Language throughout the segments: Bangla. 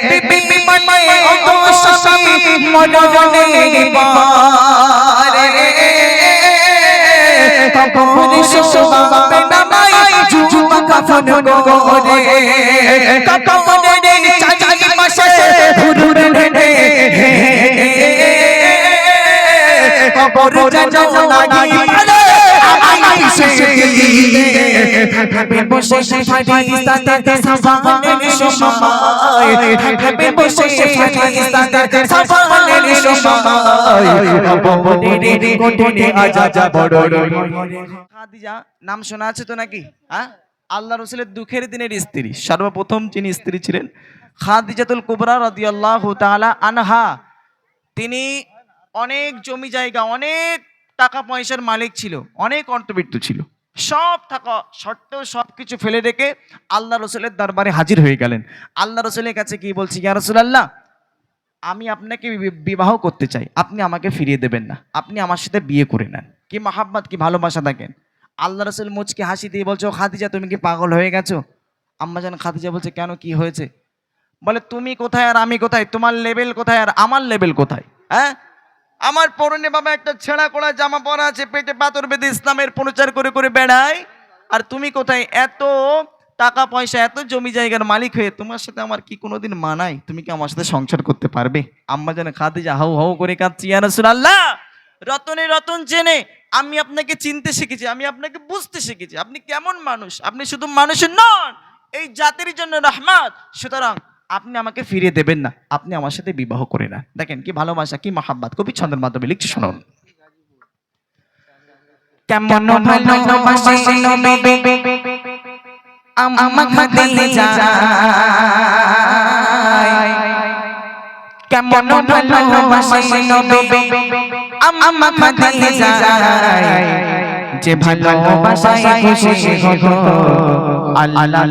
বিবি মানে স্বামী মরণের বারে কবর শোভাবে নামাই জুমা কাফন করে কবরের চাচি মাসে হুরুর কবর যেন লাগি পারে আমি সে নাম শোনা আছে তো নাকি? হ্যাঁ? আল্লাহ রসুলের দুঃখের দিনের স্ত্রী, সর্বপ্রথম যিনি স্ত্রী ছিলেন, খাদিজাতুল কুবরা রাদিয়াল্লাহু তাআলা আনহা। তিনি অনেক জমি জায়গা, অনেক টাকা পয়সার মালিক ছিল, অনেক অন্তর্বৃত্ত ছিল। সব থাকা সত্ত্বেও সব কিছু ফেলে রেখে আল্লাহ রসুলের দরবারে হাজির হয়ে গেলেন। আল্লাহ রসুলের কাছে কি বলছি, ইয়া রসুলাল্লাহ, আমি আপনাকে বিবাহ করতে চাই। আপনি আমাকে ফিরিয়ে দেবেন না। আপনি আমার সাথে বিয়ে করে নেন। কি মাহাব্বাত, কি ভালোবাসা থাকেন আল্লাহ রসুল মুচকে হাসি দিয়ে বলছো খাদিজা, তুমি কি পাগল হয়ে গেছো? আম্মা জান খাদিজা বলছে, কেন, কি হয়েছে? বলে, তুমি কোথায় আর আমি কোথায়? তোমার লেভেল কোথায় আর আমার লেভেল কোথায়? হ্যাঁ? আমার পরনে বাবা একটা ছেঁড়া করা জামা পরা আছে, পেটে পাথর বেঁধে ইসলামের প্রচার করে করে বেড়ায় আর তুমি কোথায়? এত টাকা পয়সা, এত জমি জায়গার মালিক হয়ে তোমার সাথে আমার কি কোনোদিন মানাই? তুমি কি আমার সাথে সংসার করতে পারবে? আম্মা যেন খাদিজা হাউ হাউ করে কাঁদছি, ইয়া রাসূলুল্লাহ! রতনে রতন জেনে আমি আপনাকে চিনতে শিখেছি, আমি আপনাকে বুঝতে শিখেছি। আপনি কেমন মানুষ? আপনি শুধু মানুষ নন, এই জাতির জন্য রহমত। সুতরাং আপনি আমাকে ফিরিয়ে দেবেন না। আপনি আমার সাথে বিবাহ করে না দেখেন কি ভালোবাসা, কি মহাব্বাত, কবি ছন্দের মাধ্যমে লিখছে, শুনুন। কেমন কেমন যে ভালোবাসায় খুশি হলো আল্লাহ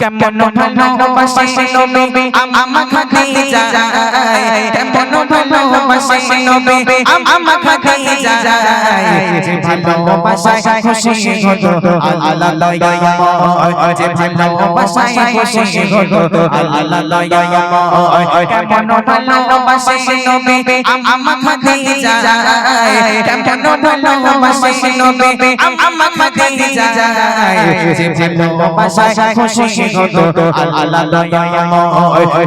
কেমন ভালোবাসে নবী? আমা খাদিজা কেমন ভালোবাসে নবী? আমা খাদিজা যে ভালোবাসায় খুশি হলো আল্লাহ যে ভালোবাসায় খুশি হলো আল্লাহ কেমন ভালোবাসে নবী? আমা খাদিজা কেমন ভালোবাসে নবী? আমা খাদিজা যে ভালোবাসায় খুশি হলো আল্লাহ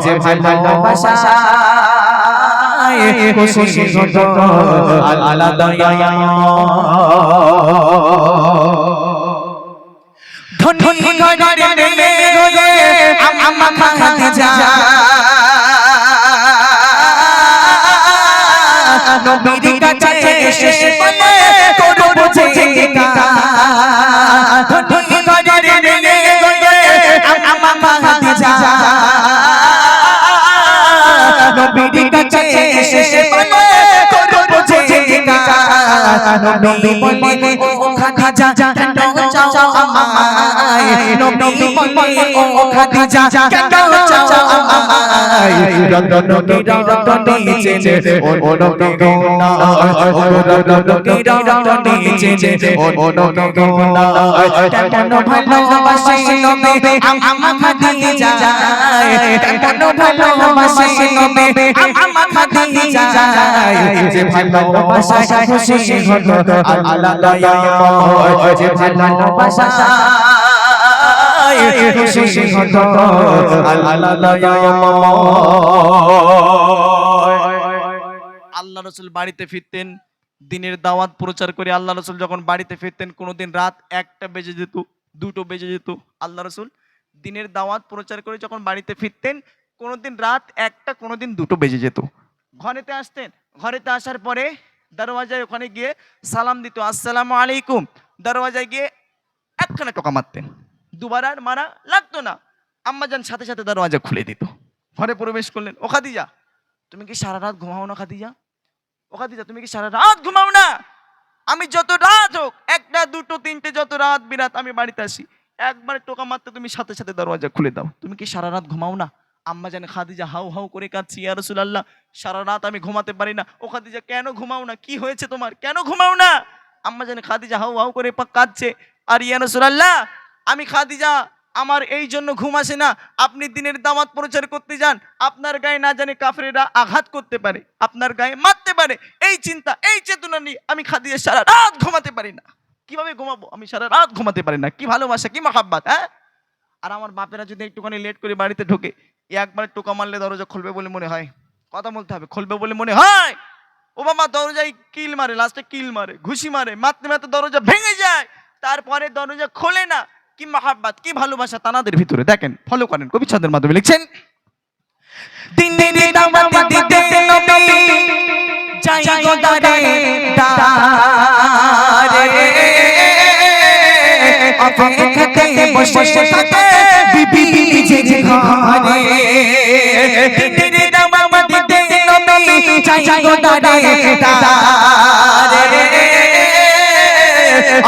যে ভালোবাসায় খুশি হলো আল্লাহ ধনী ঘরে মেয়ে আমা খাদিজা নবীর কাছে শেষ বলে কাছে শেষ বলে করব যে নবী বলে ও কেন চাও আমায় নবী বলে ও খাদিজা কেন চাও আমায় রতন রতন নিচে ও নবী গোনা ও রতন রতন নিচে ও নবী গোনা কেন ভালোবাসে নবী আমা খাদিজা কেন ভালোবাসে নবী আমা খাদিজা যে ভালোবাসা খুশি হলো আল্লাহ যে ভালোবাসা খুশি আল্লাহ রসুল বাড়িতে ফিরতেন দিনের দাওয়াত প্রচার করে আল্লাহ রসুল যখন বাড়িতে ফিরতেন কোনোদিন রাত একটা বেজে যেত দুটো বেজে যেত। আল্লাহ রসুল দিনের দাওয়াত প্রচার করে যখন বাড়িতে ফিরতেন কোনোদিন রাত একটা কোনোদিন দুটো বেজে যেত। ঘরেতে আসতেন ঘরেতে আসার পরে দরওয়াজায় ওখানে গিয়ে সালাম দিত আসসালামু আলাইকুম। দরওয়াজায় গিয়ে একখানে টোকা মারতেন। দুবার আর মারা লাগতো না। আম্মাজান সাথে সাথে দরওয়াজা খুলে দিত। ঘরে প্রবেশ করলেন, ও খাদিজা, তুমি কি সারা রাত ঘুমাও না খাদিজা? ও খাদিজা, তুমি কি সারা রাত ঘুমাও না? আমি যত রাত হোক, একটা, দুটো, তিনটে যত রাত বিরাত আমি বাড়িতে আসি, একবার টোকা মারতে তুমি সাথে সাথে দরওয়াজা খুলে দাও। তুমি কি সারা রাত ঘুমাও না? আম্মা জানে খাদিজা, হাউ হাউ করে কাঁদছি, ইয়া রাসূলুল্লাহ, সারা রাত আমি ঘুমাতে পারি না। ও খাদিজা, কেন ঘুমাও না? কি হয়েছে তোমার? কেন ঘুমাও না? আম্মা জানে খাদিজা, হাউ হাউ করে কাঁদছে আর ইয়া রাসূলুল্লাহ, আমি খাদিজা, আমার এই জন্য ঘুম আসে না। আপনি দিনের দামাত প্রচার করতে যান, আপনার গায়ে না জানে কাফেরেরা আঘাত করতে পারে, আপনার গায়ে মারতে পারে। এই চিন্তা, এই চেতনা নিয়ে আমি খাদিজা সারা রাত ঘুমাতে পারি না। কীভাবে ঘুমাবো? আমি সারা রাত ঘুমাতে পারি না। কি ভালোবাসা, কি মাহাব্বাত হ্যাঁ? আর আমার বাপেরা যদি একটুখানি লেট করে বাড়িতে ঢোকে একবার টোকা মারলে দরজা খুলবে বলে মনে হয়। কথা বলতে হবে, খুলবে বলে মনে হয়। ও বাবা দরজায় কিল মারে লাস্টে কিল মারে, ঘুষি মারে, মারতে মারতে দরজা ভেঙে যায়। তারপরে দরজা খোলে না। কি মাহাব্বাত, কি ভালোবাসা তানাদের ভিতরে। দেখেন ফলো করেন, কবি ছন্দের মাধ্যমে লিখছেন, দিন দিন দাওয়াত দিতে নবী যাই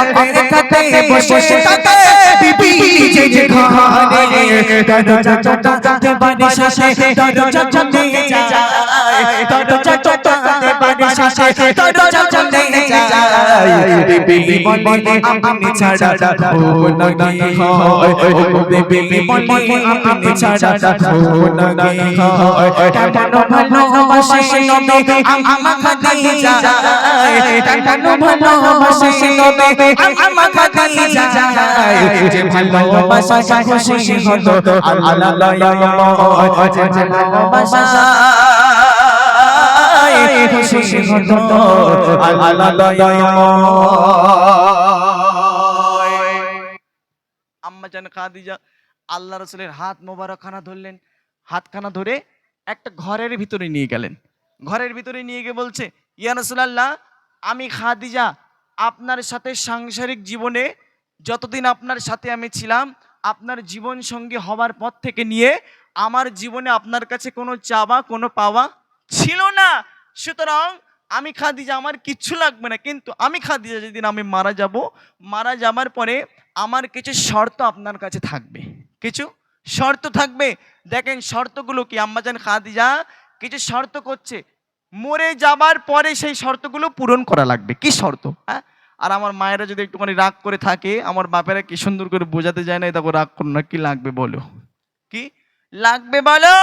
অপেক্ষাতে বসে থাকে বিবি যে যে ঘরে দরজা চটাতে বাড়ি শাসে দরজা চলে যায়। দরজা চটাতে বাড়ি শাসে দরজা চলে যায় বিবি বলে আপনি ছাড়া ও নাই হয় ও বিবি বলে আপনি ছাড়া ও নাই হয় টাটানো ভালোবাসে নবী আমা খাদি যায় ভালোবাসে নবী আমা খাদি যে ভালোবাসা খুশি হলো আল্লাহ যে ভালোবাসা হলো আম্মা জান খাদিজা, আল্লাহ রসুলের হাত মোবারকখানা ধরলেন, হাতখানা ধরে একটা ঘরের ভিতরে নিয়ে গেলেন। ঘরের ভিতরে নিয়ে গিয়ে বলছে, ইয়া রাসূলুল্লাহ, আমি খাদিজা, আপনার সাথে সাংসারিক জীবনে যতদিন আপনার সাথে আমি ছিলাম, আপনার জীবন সঙ্গী হওয়ার পর থেকে নিয়ে আমার জীবনে আপনার কাছে কোনো চাওয়া, কোনো পাওয়া ছিল না। সুতরাং আমি খাদিজা আমার কিচ্ছু লাগবে না, কিন্তু আমি খাদিজা যেদিন আমি মারা যাব, মারা যাবার পরে আমার কিছু শর্ত আপনার কাছে থাকবে। কিছু শর্ত থাকবে। দেখেন শর্তগুলো কি? আম্মাজান খাদিজা কিছু শর্ত করছে। মরে যাবার পরে সেই শর্তগুলো পূরণ করা লাগবে। কি শর্ত? হ্যাঁ? আর আমার মায়েরা যদি একটুখানি রাগ করে থাকে, আমার বাপেরা কি সুন্দর করে বোঝাতে যায় না তখন রাগ করো না, কি লাগবে বলো? কি? লাগবে বলো!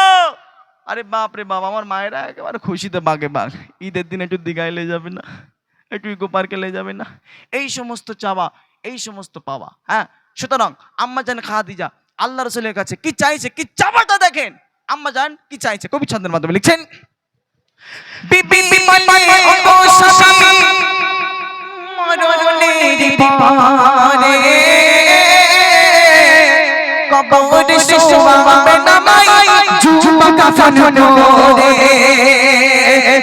আরে বাপ রে বাপ, আমার মায়েরা একেবারে খুশিতে বাঘে বাঘ। ঈদের দিন একটু দীঘায় লে যাবে না, একটু ইকো পার্কে লে যাবে না। এই সমস্ত চাওয়া, এই সমস্ত পাওয়া হ্যাঁ? সুতরাং আম্মা জান খাদিজা, আল্লাহ রসুলের কাছে কি চাইছে, কি চাওয়াটা দেখেন। আম্মা জান কি চাইছে, কবি ছন্দের মাধ্যমে লিখছেন মরণের কবর শোয়াবে নামাই জুবা কাফন করে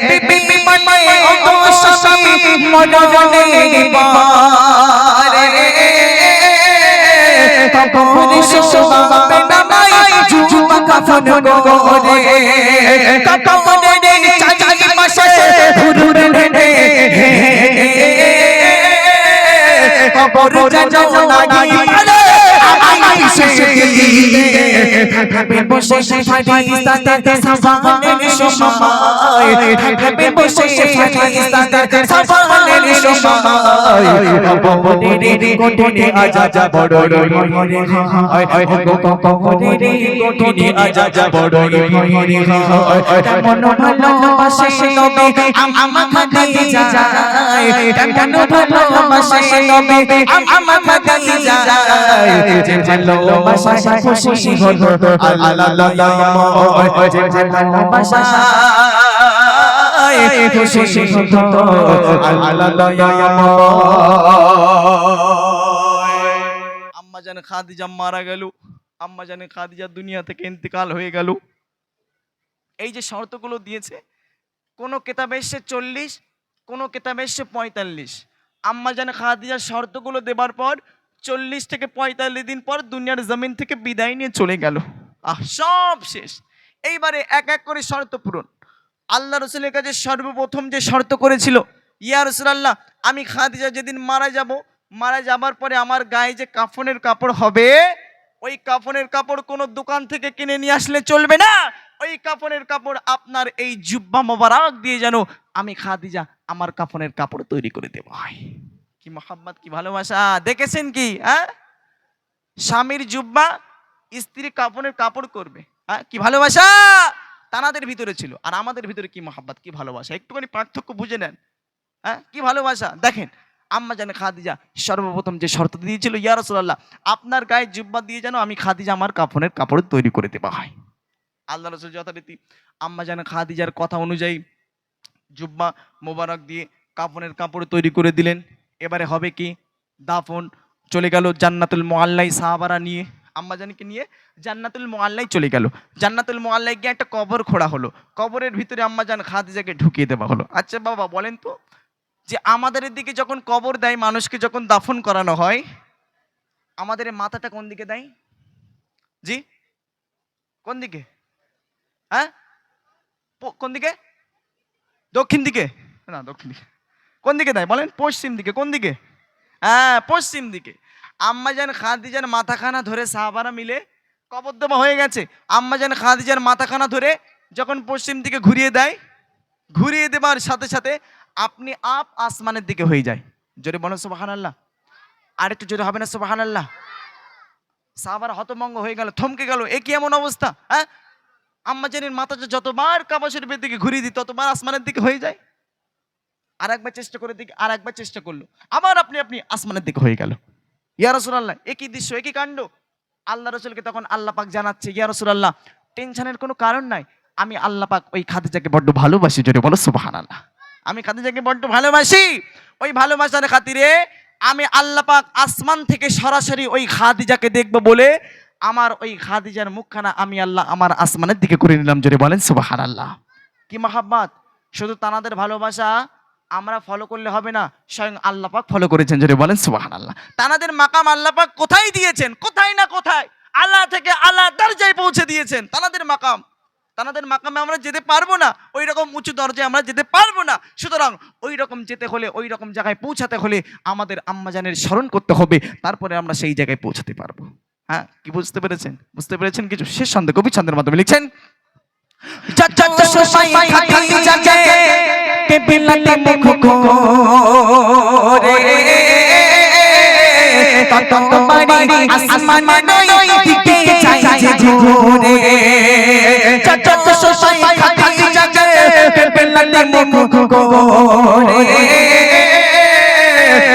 বিবি। মানে ও স্বামী মরণের পরে কবর শোয়াবে নামাই জুবা কাফন করে কবরের চাচাই পাশে হুরুর ঢেঢে কবর চাচাও লাগি পালে আমি সে থাকবে বসে ফাটিস্তাতে সাবানের সময় থাকবে বসে ফাটিস্তাতে সাবানের সময় কবরের কোটে আজা যা বড় মরে হয় কবরের কোটে আজা যা বড় মরে হয় কেমন ভালোবাসে নবী আমা খাদিজা যায় ভালোবাসে নবী আমা খাদিজা যে ভালোবাসা খুশি হলো আম্মা জান খাদিজা মারা গেল। আম্মা জানে খাদিজা দুনিয়া থেকে ইন্তেকাল হয়ে গেল। এই যে শর্তগুলো দিয়েছে, কোনো কেতাবে এসছে চল্লিশ, কোনো কেতাবে এসছে পঁয়তাল্লিশ। আম্মা জানে খাদিজার শর্তগুলো দেবার পর চল্লিশ থেকে পঁয়তাল্লিশ দিন পর দুনিয়ার জমিন থেকে বিদায় নিয়ে চলে গেল। আহ, সব শেষ। এইবারে এক এক করে শর্ত পূরণ। আল্লাহ রসুলের কাছে সর্বপ্রথম যে শর্ত করেছিল, ইয়া রসুলাল্লাহ, আমি খাদিজা যেদিন মারা যাব, মারা যাবার পরে আমার গায়ে যে কাফনের কাপড় হবে, ওই কাফনের কাপড় কোনো দোকান থেকে কিনে নিয়ে আসলে চলবে না। ওই কাফনের কাপড় আপনার এই জুব্বা মোবারক দিয়ে যেন আমি খাদিজা আমার কাফনের কাপড় তৈরি করে দেবো। হয় কি মোহাম্মত কি ভালোবাসা? দেখেছেন কি? হ্যাঁ? স্বামীর জুব্বা স্ত্রী কাপড়ের কাপড় করবে। হ্যাঁ? কি ভালোবাসা? তানাদের ভিতরে ছিল। আর আমাদের ভিতরে কি মোহাম্মত কি ভালোবাসা? একটুখানি পার্থক্য বুঝে নেন। হ্যাঁ? কি ভালোবাসা? দেখেন, আম্মা জানে খাদিজা সর্বপ্রথম যে শর্ত দিয়েছিল, ইয়া রাসূলুল্লাহ, আপনার গায়ে জুব্বা দিয়ে যেন আমি খাদিজা আমার কাফনের কাপড় তৈরি করে দেওয়া হয়। আল্লাহ রসুল যথারীতি আম্মা জানে খাদিজার কথা অনুযায়ী জুব্বা মোবারক দিয়ে কাপনের কাপড় তৈরি করে দিলেন। এবারে হবে কি? দাফন, চলে গেল জান্নাতুল মোয়াল্লাই সাহাবারা নিয়ে, আম্মাজানকে নিয়ে জান্নাতুল মোয়াল্লাই চলে গেল। জান্নাতুল মোয়াল্লাই গিয়ে একটা কবর খোঁড়া হলো। কবরের ভিতরে আম্মাজান খাদিজাকে ঢুকিয়ে দেওয়া হলো। আচ্ছা বাবা, বলেন তো, যে আমাদের দিকে যখন কবর দেয়, মানুষকে যখন দাফন করানো হয়, আমাদের মাথাটা কোন দিকে দেয়? জি? কোন দিকে? হ্যাঁ? কোন দিকে? দক্ষিণ দিকে? না, দক্ষিণ দিকে। কোন দিকে দেয় বলেন পশ্চিম দিকে, কোন দিকে? হ্যাঁ পশ্চিম দিকে। আম্মাজান, খাদিজার মাথাখানা ধরে সাহাবারা মিলে কবর দেওয়া হয়ে গেছে। আম্মাজান, খাদিজার মাথাখানা ধরে যখন পশ্চিম দিকে ঘুরিয়ে দেয়, ঘুরিয়ে দেবার সাথে সাথে আপনি আপ আসমানের দিকে হয়ে যায়। জোরে বলেন সুবাহান আল্লাহ আর একটু জোরে হবে না সুবাহান আল্লাহ সাহাবারা হতমঙ্গ হয়ে গেল, থমকে গেল। এ কি এমন অবস্থা হ্যাঁ? আম্মাজানের মাথাটা যতবার কাবা শরীফের দিকে ঘুরিয়ে দিই, ততবার আসমানের দিকে হয়ে যায়। আর একবার চেষ্টা করে দিকে আর একবার চেষ্টা করল। আবার আপনি আপনি আসমানের দিকে হয়ে গেল। ইয়া রসুলাল্লাহ, একই দৃশ্য, একই কাণ্ড। আল্লাহ রসুলকে তখন আল্লাহ পাক জানাচ্ছে, ইয়া রসুলাল্লাহ, টেনশনের কোনো কারণ নাই। আমি আল্লাহ পাক ওই খাদিজাকে বড্ড ভালোবাসি জোরে বলো সুবাহান আল্লাহ আমি খাদিজাকে বড্ড ভালোবাসি। ওই ভালোবাসার খাতিরে আমি আল্লাহ পাক আসমান থেকে সরাসরি ওই খাদিজাকে দেখব বলে আমার ওই খাদিজার মুখখানা আমি আল্লাহ আমার আসমানের দিকে করে নিলাম জোরে বলেন সুবাহান আল্লাহ কি মাহাব্বাত? শুধু তানাদের ভালোবাসা আমরা ফলো করলে হবে না, স্বয়ং আল্লাহ পাক ফলো করেছেন যদি বলেন সুবাহান আল্লাহ তানাদের মাকাম আল্লাহ পাক কোথায় দিয়েছেন, কোথায় না কোথায়, আল্লাহ থেকে আল্লাহ দরজায় পৌঁছে দিয়েছেন, তানাদের মাকাম। তানাদের মাকামে আমরা যেতে পারব না ওই রকম উঁচু দরজায় আমরা যেতে পারব না। সুতরাং ওই রকম যেতে হলে ওই রকম জায়গায় পৌঁছাতে হলে আমাদের আম্মাজানের স্মরণ করতে হবে, তারপরে আমরা সেই জায়গায় পৌঁছাতে পারব। হ্যাঁ কি বুঝতে পেরেছেন? বুঝতে পেরেছেন কিছু? শেষ ছন্দ কবি ছন্দের মাধ্যমে লিখছেন খাদিজাকে বিলাতে মুখ করে। তত বাড়ি আসমান নয়, দিকে চাই যে সোসাই খাতি জাগে খাদিজাকে বিলাতে মুখ করে।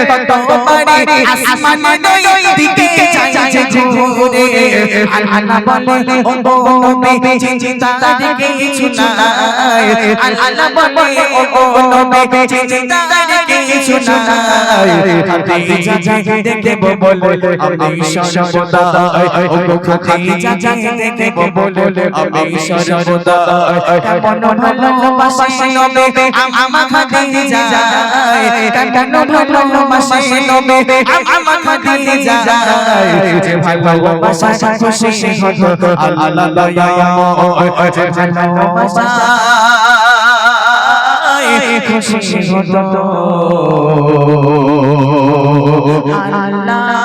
তত বাড়ি আসমানে নয় দিকে চাই ঘুরে আল্লাহ বলে ও নবী চিন্তার কিছু নাই আল্লাহ বলে ও নবী চিন্তার কিছু নাই খাদিজা যাই দেখব বলে আমি সর্বদা ও গো খাদিজা যাই দেখব বলে আমি সর্বদা কেমন ভালোবাসে নবী আমার খাদিজা কেমন ভালোবাসে নবী আমার খাদিজা যে ভালোবাসা খুশি হতো আল্লাহ যে ভালোবাসা খুশি হতো আল্লাহ